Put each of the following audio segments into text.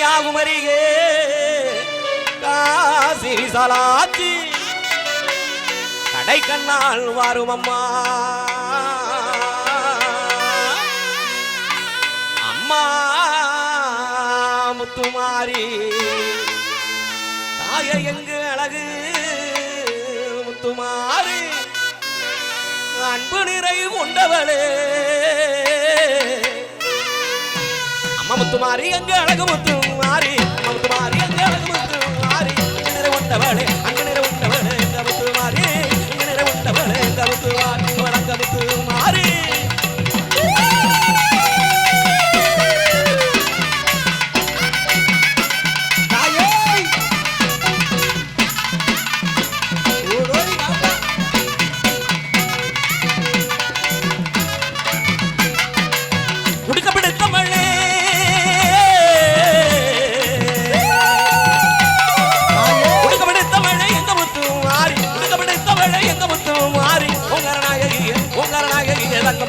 கன்னியாகுமரியே காசி கடை கண்ணால் வாரும் அம்மா. அம்மா முத்துமாரி. தாய எங்கு அழகு முத்துமாரி. அன்பு நிறை கொண்டவளே அம்மா முத்துமாரி எங்கு அழகு முத்து அம்மா முத்துமாரி எங்க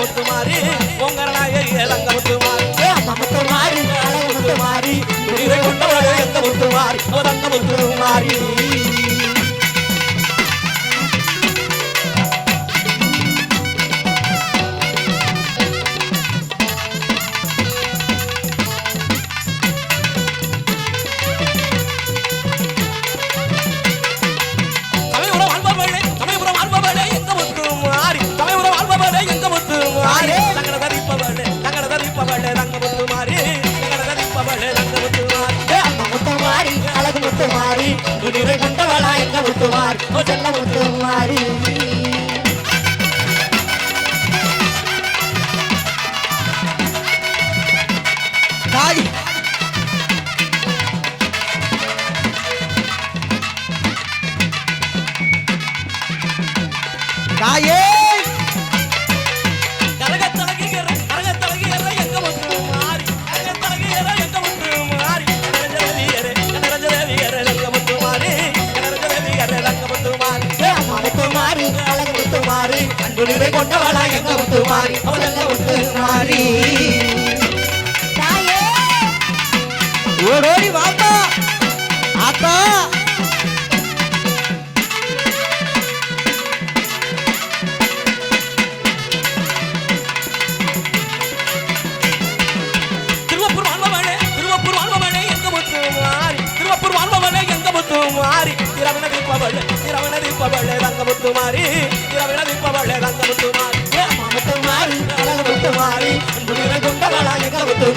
முத்துமாரி தங்க இளங்க முத்துமாரி முத்துமாரி முத்துமாரி முத்துமாரி முத்துமாரி. அழகு முத்து துணிவை குடிரை கொண்டவளா எங்க முத்து ஓ செல்ல முத்துமாறி தாய் தாயே. அன்புலிரை கொண்டவளா எங்க முத்து மாறி? அவள் எங்க முத்து மாறி ஓடோடி வாப்பா ஆத்தா! திருவப்பூர் வாழ்பவளே திருவப்பூர் வாழ்பவளே எங்க முத்து மாறி? திருவப்பூர் வாழ்பவளே எங்க முத்து மாறி? திரவண தீபவளே திரவண தீபவளே ரங்க மாறி திரவண தீபவளே ரங்க மாறி. முத்து மாறி மாறி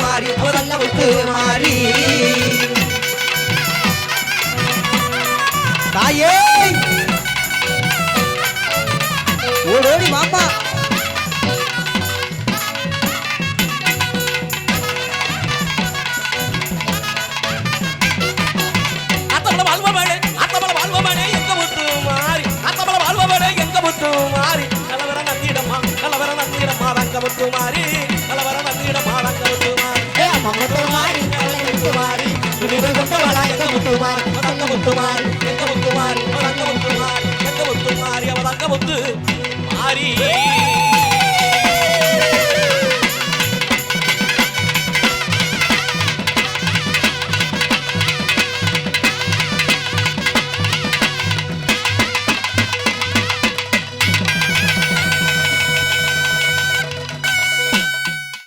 மாறி மாறி. தாயே! ஓடோடி மாப்பா! மாறி